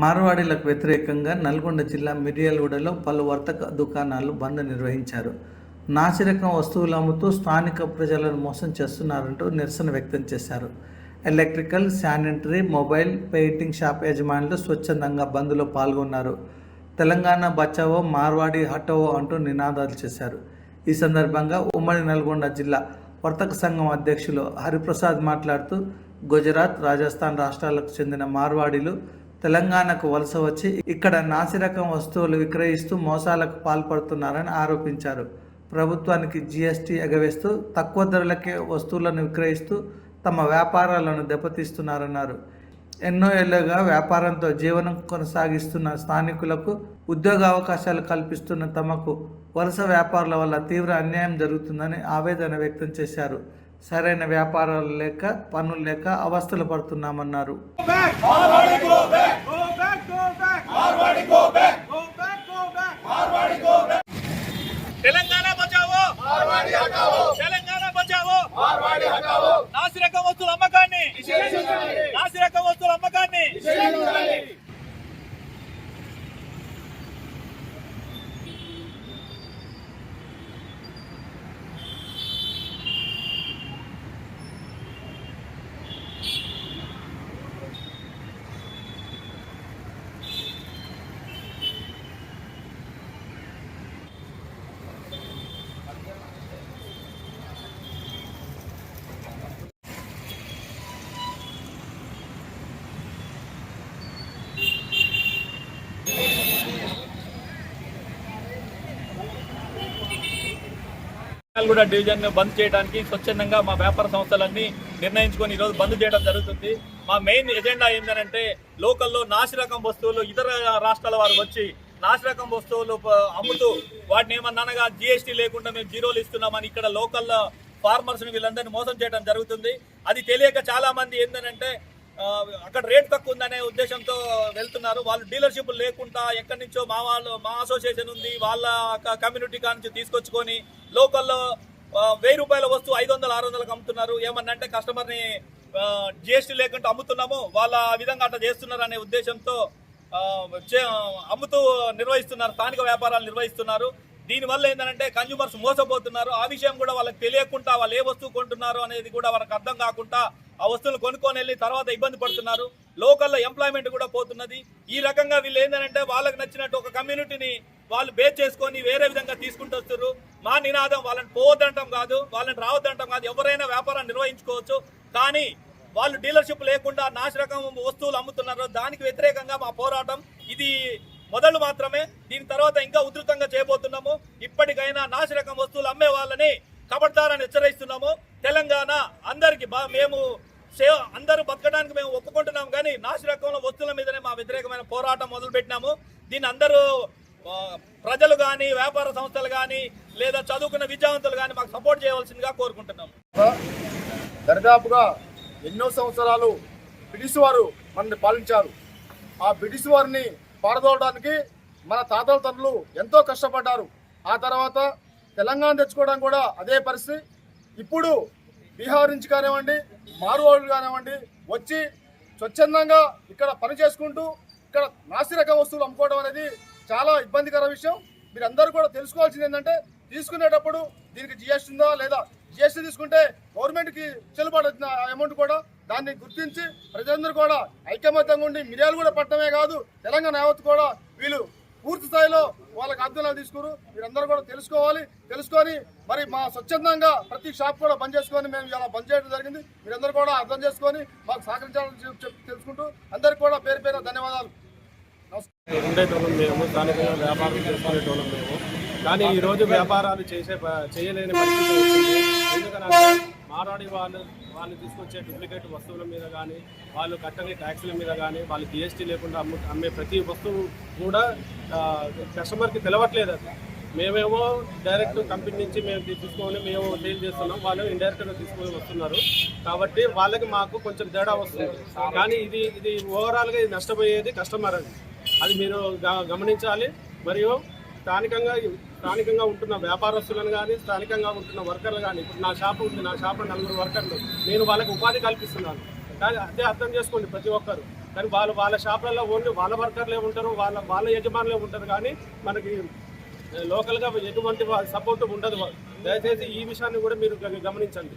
మార్వాడీలకు వ్యతిరేకంగా నల్గొండ జిల్లా మిర్యాలగూడలో పలు వర్తక దుకాణాలు బంద్ నిర్వహించారు. నాసిరకం వస్తువులు అమ్ముతూ స్థానిక ప్రజలను మోసం చేస్తున్నారంటూ నిరసన వ్యక్తం చేశారు. Electrical sanitary mobile painting shop యజమానులు స్వచ్ఛందంగా బంద్లో పాల్గొన్నారు. తెలంగాణ బచావో మార్వాడి హటావో అంటూ నినాదాలు చేశారు. ఈ సందర్భంగా ఉమ్మడి నల్గొండ జిల్లా వర్తక సంఘం అధ్యక్షులు హరిప్రసాద్ మాట్లాడుతూ గుజరాత్ రాజస్థాన్ రాష్ట్రాలకు చెందిన మార్వాడీలు తెలంగాణకు వలస వచ్చి ఇక్కడ నాసిరకం వస్తువులు విక్రయిస్తూ మోసాలకు పాల్పడుతున్నారని ఆరోపించారు. ప్రభుత్వానికి జీఎస్టీ ఎగవేస్తూ తక్కువ ధరలకే వస్తువులను విక్రయిస్తూ తమ వ్యాపారాలను దెబ్బతీస్తున్నారన్నారు. ఎన్నో ఏళ్ళుగా వ్యాపారంతో జీవనం కొనసాగిస్తున్న స్థానికులకు ఉద్యోగ అవకాశాలు కల్పిస్తున్న తమకు వలస వ్యాపారుల వల్ల తీవ్ర అన్యాయం జరుగుతుందని ఆవేదన వ్యక్తం చేశారు. సరైన వ్యాపారాలు లేక పనులు లేక అవస్థలు పడుతున్నామన్నారు. తెలంగాణ బచావో! మార్వాడి తెలంగాణ బచావో! మార్వాడి నాసిరకం వస్తువుల అమ్మకాన్ని నాసిరకం వస్తువుల అమ్మకాన్ని కూడా డివిజన్ బంద్ చేయడానికి స్వచ్ఛందంగా మా వ్యాపార సంస్థలన్నీ నిర్ణయించుకొని ఈరోజు బంద్ చేయడం జరుగుతుంది. మా మెయిన్ ఎజెండా ఏంటంటే లోకల్లో నాసిరకం వస్తువులు ఇతర రాష్ట్రాల వారు వచ్చి నాసిరకం వస్తువులు అమ్ముతూ వాటిని ఏమన్నానగా జిఎస్టీ లేకుండా మేము జీరోలు ఇస్తున్నామని ఇక్కడ లోకల్ ఫార్మర్స్ వీళ్ళందరినీ మోసం చేయడం జరుగుతుంది. అది తెలియక చాలా మంది ఏంటంటే అక్కడ రేట్ తక్కువ ఉందనే ఉద్దేశంతో వెళ్తున్నారు. వాళ్ళు డీలర్షిప్ లేకుండా ఎక్కడి నుంచో మా వాళ్ళు మా అసోసియేషన్ ఉంది వాళ్ళ కమ్యూనిటీ కానించి తీసుకొచ్చుకొని లోకల్లో వెయ్యి రూపాయల వస్తువు ఐదు వందలు ఆరు వందలకు అమ్ముతున్నారు. ఏమన్నంటే కస్టమర్ని జిఎస్టీ లేకుండా అమ్ముతున్నాము వాళ్ళ ఆ విధంగా అట్లా చేస్తున్నారు అనే ఉద్దేశంతో చే- అమ్ముతూ నిర్వహిస్తున్నారు స్థానిక వ్యాపారాలు నిర్వహిస్తున్నారు. దీనివల్ల ఏంటంటే కన్జ్యూమర్స్ మోసపోతున్నారు. ఆ విషయం కూడా వాళ్ళకి తెలియకుండా వాళ్ళు ఏ వస్తువు కొంటున్నారు అనేది కూడా వాళ్ళకి అర్థం కాకుండా ఆ వస్తువులు కొనుక్కొని వెళ్ళి తర్వాత ఇబ్బంది పడుతున్నారు. లోకల్లో ఎంప్లాయ్మెంట్ కూడా పోతున్నది. ఈ రకంగా వీళ్ళు ఏంటంటే వాళ్ళకి నచ్చినట్టు ఒక కమ్యూనిటీని వాళ్ళు బేస్ చేసుకొని వేరే విధంగా తీసుకుంటూ వస్తున్నారు మా నినాదం వాళ్ళని పోవద్దంటాం కాదు వాళ్ళని రావద్దంటాం కాదు. ఎవరైనా వ్యాపారం నిర్వహించుకోవచ్చు. కానీ వాళ్ళు డీలర్షిప్ లేకుండా నాశరకం వస్తువులు అమ్ముతున్నారు. దానికి వ్యతిరేకంగా మా పోరాటం ఇది మొదలు మాత్రమే. దీని తర్వాత ఇంకా ఉధృతంగా చేయబోతున్నాము. ఇప్పటికైనా నాశరకం వస్తువులు అమ్మే వాళ్ళని కబడ్దారని హెచ్చరిస్తున్నాము. తెలంగాణ అందరికీ బా- మేము అందరూ బతకడానికి మేము ఒప్పుకుంటున్నాం కానీ నాశరకంలో వస్తువుల మీదనే మా వ్యతిరేకమైన పోరాటం మొదలుపెట్టినాము. దీన్ని అందరూ ప్రజలు కానీ వ్యాపార సంస్థలు కానీ లేదా చదువుకున్న విద్యావంతులు కానీ మాకు సపోర్ట్ చేయవలసిందిగా కోరుకుంటున్నాం దరిదాపుగా ఎన్నో సంవత్సరాలు బ్రిటిష్ వారు మనల్ని పాలించారు. ఆ బ్రిటిష్ వారిని పారదోలడానికి మన తాతల తండ్రులు ఎంతో కష్టపడ్డారు. ఆ తర్వాత తెలంగాణ తెచ్చుకోవడం కూడా అదే పరిస్థితి. ఇప్పుడు బీహార్ నుంచి కానివ్వండి మారువాళ్ళు కానివ్వండి వచ్చి స్వచ్ఛందంగా ఇక్కడ పని చేసుకుంటూ ఇక్కడ నాసిరకం వస్తువులు అమ్ముకోవడం అనేది చాలా ఇబ్బందికర విషయం. మీరందరూ కూడా తెలుసుకోవాల్సింది ఏంటంటే తీసుకునేటప్పుడు దీనికి జిఎస్టీ ఉందా లేదా జిఎస్టీ తీసుకుంటే గవర్నమెంట్కి చెల్లుబాటు వచ్చిన అమౌంట్ కూడా దాన్ని గుర్తించి ప్రజలందరూ కూడా ఐకమత్యంగా ఉండి మిర్యాలు కూడా పట్టడమే కాదు తెలంగాణ యావత్ కూడా వీళ్ళు పూర్తి స్థాయిలో వాళ్ళకి అర్థంలో తీసుకురు. మీరందరూ కూడా తెలుసుకోవాలి. తెలుసుకొని మరి మా స్వచ్ఛందంగా ప్రతి షాప్ కూడా బంద్ చేసుకొని మేము ఇలా బంద్ చేయడం జరిగింది. మీరందరూ కూడా అర్థం చేసుకొని మాకు సహకరించాలని చెప్పి- తెలుసుకుంటూ అందరికీ కూడా పేరు పేరు ధన్యవాదాలు. ఉండేటోళ్ళం మేము స్థానికంగా వ్యాపారం చేసుకునేటోళ్ళం మేము. కానీ ఈరోజు వ్యాపారాలు చేసే చేయలేని పరిస్థితి ఎందుకనంటే మారాడి వాళ్ళు వాళ్ళు తీసుకొచ్చే డూప్లికేట్ వస్తువుల మీద కానీ వాళ్ళు కట్టని ట్యాక్సుల మీద కానీ వాళ్ళు జిఎస్టీ లేకుండా అమ్ము అమ్మే ప్రతి వస్తువు కూడా కస్టమర్కి తెలవట్లేదు అది. మేమేమో డైరెక్ట్ కంపెనీ నుంచి మేము తీసుకొని మేము సేల్ చేస్తున్నాం. వాళ్ళు ఇండైరెక్ట్గా తీసుకొని వస్తున్నారు. కాబట్టి వాళ్ళకి మాకు కొంచెం తేడా వస్తుంది. కానీ ఇది ఇది ఓవరాల్గా ఇది నష్టపోయేది కస్టమర్ అది. అది మీరు గ- గమనించాలి. మరియు స్థానికంగా స్థానికంగా ఉంటున్న వ్యాపారస్తులను కానీ స్థానికంగా ఉంటున్న వర్కర్లు కానీ ఇప్పుడు నా షాపు ఉంది నా షాపు నలుగురు వర్కర్లు నేను వాళ్ళకి ఉపాధి కల్పిస్తున్నాను. కానీ అదే అర్థం చేసుకోండి ప్రతి ఒక్కరు. కానీ వాళ్ళు వాళ్ళ షాపులలో ఓన్లీ వాళ్ళ వర్కర్లే ఉంటారు వాళ్ళ వాళ్ళ యజమానులే ఉంటారు కానీ మనకి లోకల్గా ఎటువంటి సపోర్ట్ ఉండదు దయచేసి ఈ విషయాన్ని కూడా మీరు గమనించండి.